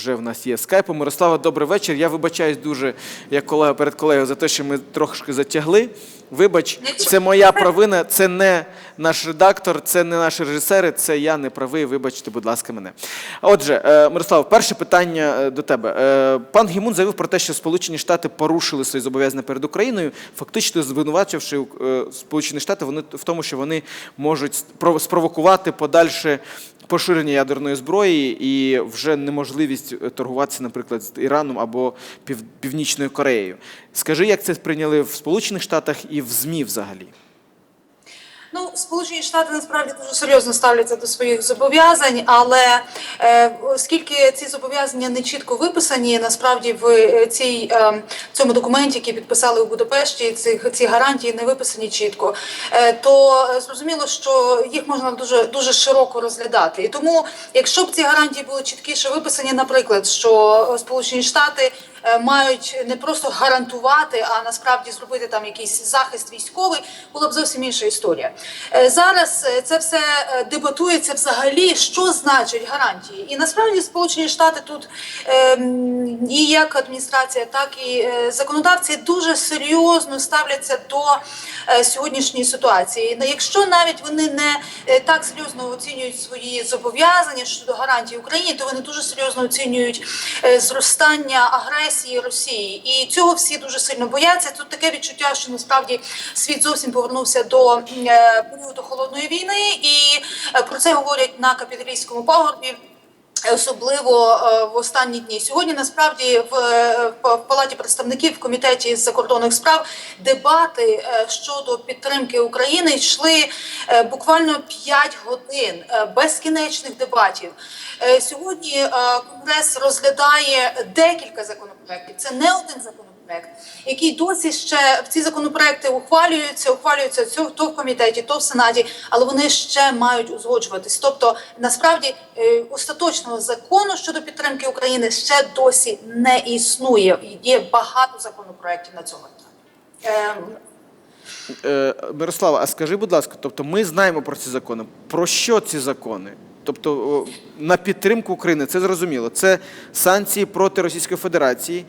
вже в нас є скайпом. Мирослава, добрий вечір. Я вибачаюсь дуже як колега перед колегою за те, що ми трошки затягли. Вибач, це моя провина, це не наш редактор, це не наші режисери, це я не правий. Вибачте, будь ласка, мене. Отже, е, Мирослав, перше питання е, до тебе. Е, Пан Гімун заявив про те, що Сполучені Штати порушили свої зобов'язання перед Україною, фактично звинувачивши Сполучені Штати вони в тому, що вони можуть спровокувати подальше поширення ядерної зброї і вже неможливість е, торгуватися, наприклад, з Іраном або Пів- Північною Кореєю. Скажи, як це сприйняли в Сполучених Штатах і в ЗМІ взагалі? Ну, Сполучені Штати насправді дуже серйозно ставляться до своїх зобов'язань, але е, оскільки ці зобов'язання не чітко виписані, насправді в е, цій е, цьому документі, який підписали у Будапешті, цих ці гарантії не виписані чітко, е, то зрозуміло, що їх можна дуже дуже широко розглядати. І тому, якщо б ці гарантії були чіткіше виписані, наприклад, що Сполучені Штати мають не просто гарантувати, а насправді зробити там якийсь захист військовий, була б зовсім інша історія. Е, Зараз е, це все е, дебатується взагалі, що значать гарантії. І насправді Сполучені Штати тут і як адміністрація, так і е, законодавці дуже серйозно ставляться до е, сьогоднішньої ситуації. Якщо навіть вони не е, так серйозно оцінюють свої зобов'язання щодо гарантій Україні, то вони дуже серйозно оцінюють е, зростання агресії Росії, і цього всі дуже сильно бояться. Тут таке відчуття, що насправді світ зовсім повернувся до е, періоду холодної війни, і е, про це говорять на капіталійському пагорбі. Особливо е, в останні дні сьогодні насправді в палаті представників в комітеті з закордонних справ дебати е, щодо підтримки України йшли е, буквально 5 годин е, безкінечних дебатів. Сьогодні конгрес розглядає декілька законопроєктів. Це не один законопроєкт який досі ще в ці законопроекти ухвалюються, ухвалюються цього то в комітеті, то в сенаті, але вони ще мають узгоджуватись. Тобто, насправді е, остаточного закону щодо підтримки України ще досі не існує. Є багато законопроектів на цьому етапі. Ем, Е, Мирослава, а скажи, будь ласка, тобто ми знаємо про ці закони. Про що ці закони? Тобто на підтримку України, це зрозуміло. Це санкції проти Російської Федерації,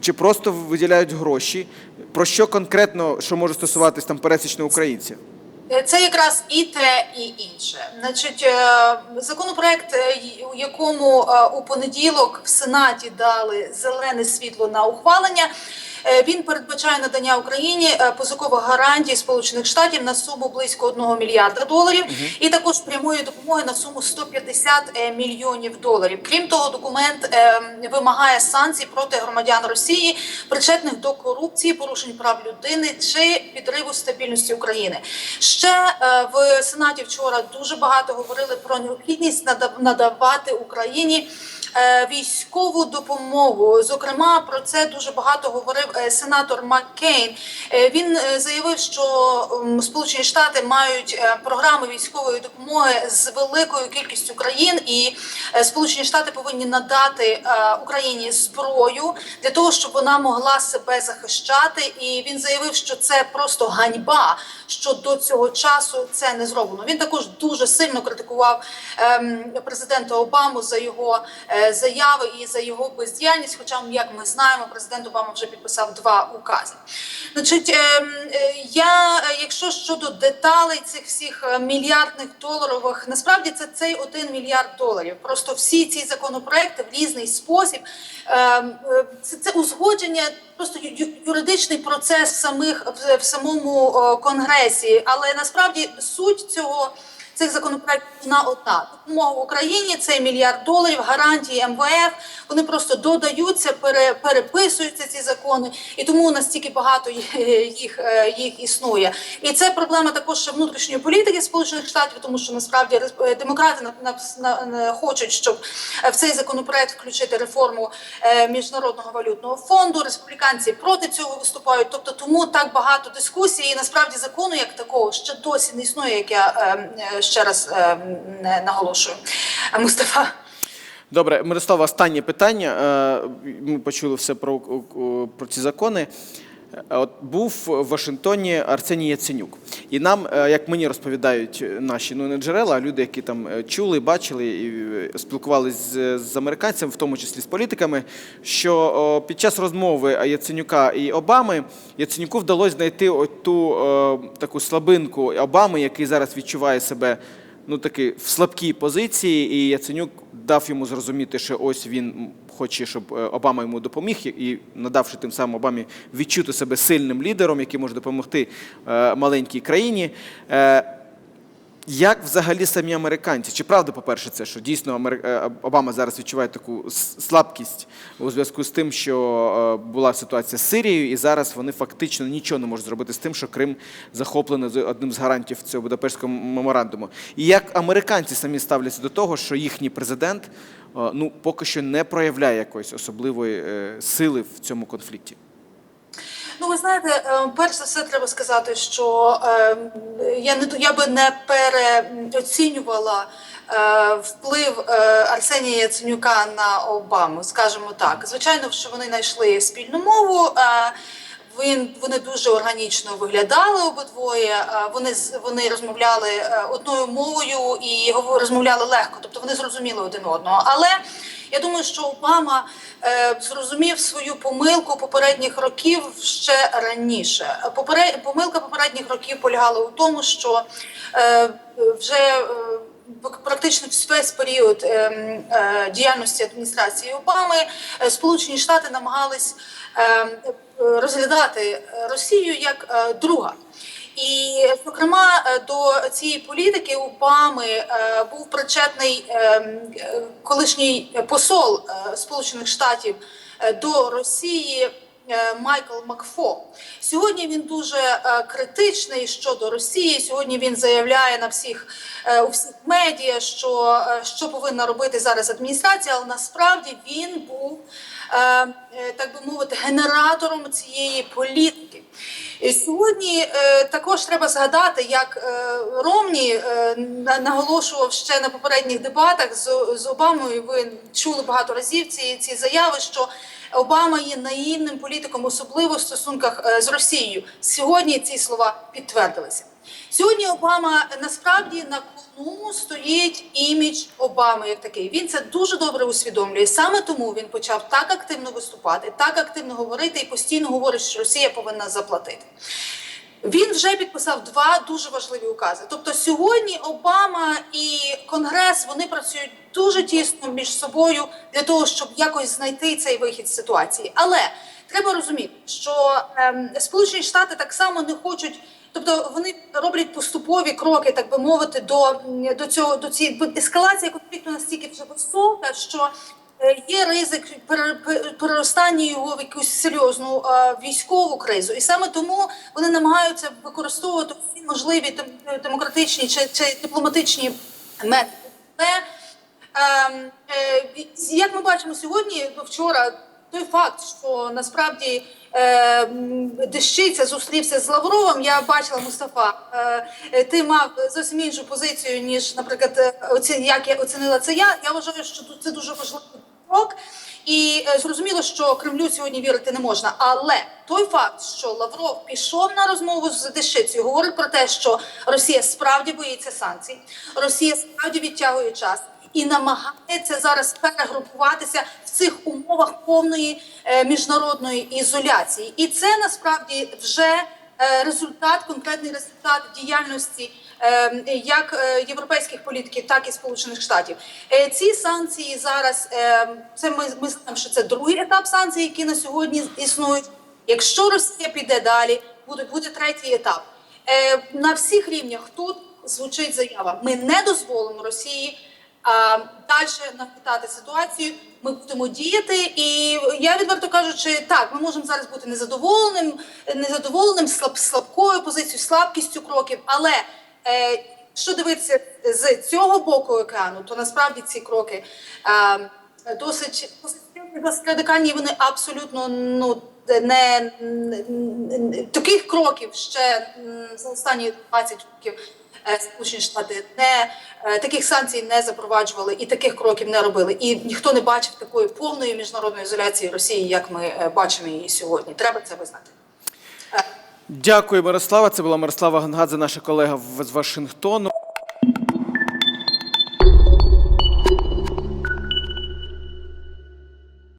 Чи- просто виділяють гроші? Про що конкретно, що може стосуватись там пересічного українця? Е, Це якраз і те, і інше. Значить, е, законопроект, е, у якому у понеділок в Сенаті дали зелене світло на ухвалення. Е, Він передбачає надання Україні е, позикових гарантій Сполучених Штатів на суму близько 1 мільярда доларів, і також прямої допомоги на суму 150 е, мільйонів доларів. Крім того, документ вимагає санкцій проти громадян Росії, причетних до корупції, порушень прав людини чи підриву стабільності України. Ще в Сенаті вчора дуже багато говорили про необхідність надав- надавати Україні. Е, Військову допомогу, зокрема, про це дуже багато говорив е, сенатор Маккейн. Е, Він заявив, що Сполучені Штати мають програми військової допомоги з великою кількістю країн, і Сполучені Штати повинні надати Україні зброю для того, щоб вона могла себе захищати. І він заявив, що це просто ганьба, що до цього часу це не зроблено. Він також дуже сильно критикував ем, президента Обаму за його заяви і за його бездіяльність. Хоча, як ми знаємо, президент Обама вже підписав два укази. Значить, ем, е, я, е, якщо щодо деталей цих всіх е, мільярдних доларових, насправді це цей один мільярд доларів. Просто всі ці законопроекти в різний спосіб. ем, е, Це, це узгодження, просто юридичний процес самих в самому конгресі. Але насправді суть цього. Цих законопроєктів одна одна допомога Україні цей мільярд доларів, гарантії МВФ. Вони просто додаються, пере, переписуються ці закони, і тому настільки багато їх, їх, е, існує. І це проблема також внутрішньої політики Сполучених Штатів, тому що насправді е, демократи на, на, на, на- хочуть, щоб е, в цей законопроект включити реформу міжнародного валютного фонду. Республіканці проти цього виступають. Тобто, тому так багато дискусій. І насправді закону як такого ще досі не існує, як я е, е, ще раз е, наголошую. Е, Мустафа. Добре, Мирослава, останнє питання. Е, Ми почули все про, про ці закони. Е, От був в Вашингтоні Арсеній Яценюк, і нам, е, як мені розповідають наші ну не джерела, а люди, які там е, чули, бачили і е, спілкувалися з, американцями, в тому числі з політиками, що під час розмови Яценюка і Обами Яценюку вдалося знайти ту е, таку слабинку Обами, який зараз відчуває себе ну таки в слабкій позиції, і Яценюк дав йому зрозуміти, що ось він хоче, щоб е, Обама йому допоміг, і надавши тим самим Обамі відчути себе сильним лідером, який може допомогти е, маленькій країні. Як взагалі самі американці? Чи правда, по-перше, це що дійсно е, Обама зараз відчуває таку слабкість у зв'язку з тим, що е, була ситуація з Сирією, і зараз вони фактично нічого не можуть зробити з тим, що Крим захоплений одним з гарантів цього Будапештського меморандуму. І як американці самі ставляться до того, що їхній президент е, ну поки що не проявляє якоїсь особливої сили в цьому конфлікті? Ну, ви знаєте, е, перш за все треба сказати, що е, я не я би не переоцінювала е, вплив Арсенія Яценюка на Обаму, скажімо так. Звичайно, що вони знайшли спільну мову. Він вони дуже органічно виглядали обидвоє. Вони вони розмовляли одною мовою і розмовляли легко, тобто вони зрозуміли один одного. Але я думаю, що Обама е, зрозумів свою помилку попередніх років ще раніше. Попере- помилка попередніх років полягала у тому, що е, вже е, практично весь період е, е, діяльності адміністрації Обами е, Сполучені Штати намагались е, розглядати Росію як е, друга. І, зокрема, е, до цієї політики Обами е, був причетний е, колишній посол Сполучених Штатів до Росії. Майкл Макфо сьогодні він дуже критичний щодо Росії. Сьогодні він заявляє на всіх у всіх медіа, що, що повинна робити зараз адміністрація, але насправді він був так би мовити генератором цієї політики. І сьогодні е, також треба згадати, як е, Ромні е, на- наголошував ще на попередніх дебатах з, Обамою. Ви чули багато разів ці, ці заяви, що Обама є наївним політиком, особливо в стосунках е, з Росією. Сьогодні ці слова підтвердилися. Сьогодні Обама насправді на кону стоїть імідж Обами як такий. Він це дуже добре усвідомлює. Саме тому він почав так активно виступати, так активно говорити і постійно говорить, що Росія повинна заплатити. Він вже підписав два дуже важливі укази. Тобто сьогодні Обама і Конгрес вони працюють дуже тісно між собою для того, щоб якось знайти цей вихід з ситуації. Але треба розуміти, що ем, Сполучені Штати так само не хочуть. Тобто вони роблять поступові кроки, так би мовити, до, до цього до цієї бо ескалація конфлікту настільки вже висока, що е, є ризик пере- пере- переростання його в якусь серйозну е, військову кризу, і саме тому вони намагаються використовувати всі можливі дем- демократичні чи, чи дипломатичні методи. Але Ем, е, як ми бачимо сьогодні, ну, вчора той факт, що насправді е, Дещиця зустрівся з Лавровим, я бачила Мустафа. Е, е, ти мав зовсім іншу позицію, ніж, наприклад, е, оці, як я оцінила це. Я я вважаю, що тут це дуже важливий крок. І е, зрозуміло, що Кремлю сьогодні вірити не можна. Але той факт, що Лавров пішов на розмову з Дещицею, говорить про те, що Росія справді боїться санкцій, Росія справді відтягує час і намагається зараз перегрупуватися в цих умовах повної е, міжнародної ізоляції. І це насправді вже е, результат, конкретний результат діяльності е, як європейських політиків, так і Сполучених Штатів. Ці санкції зараз це ми, ми знаємо, що це другий етап санкцій, які на сьогодні існують. Якщо Росія піде далі, буде буде третій етап. На всіх рівнях тут звучить заява: ми не дозволимо Росії далі нагнітати ситуацію. Ми будемо діяти, і я відверто кажучи, так ми можемо зараз бути незадоволеним, незадоволеним слаб, слабкою позицією, слабкістю кроків. Але е, що дивитися з цього боку океану, то насправді ці кроки е, досить досить радикальні. Вони абсолютно ну не таких кроків ще за останні 20 років. Е, Сполучені Штати не е, таких санкцій не запроваджували і таких кроків не робили. І ніхто не бачив такої повної міжнародної ізоляції Росії, як ми е, бачимо її сьогодні. Треба це визнати. Дякую, Мирослава. Це була Мирослава Гангадзе, наша колега з Вашингтону.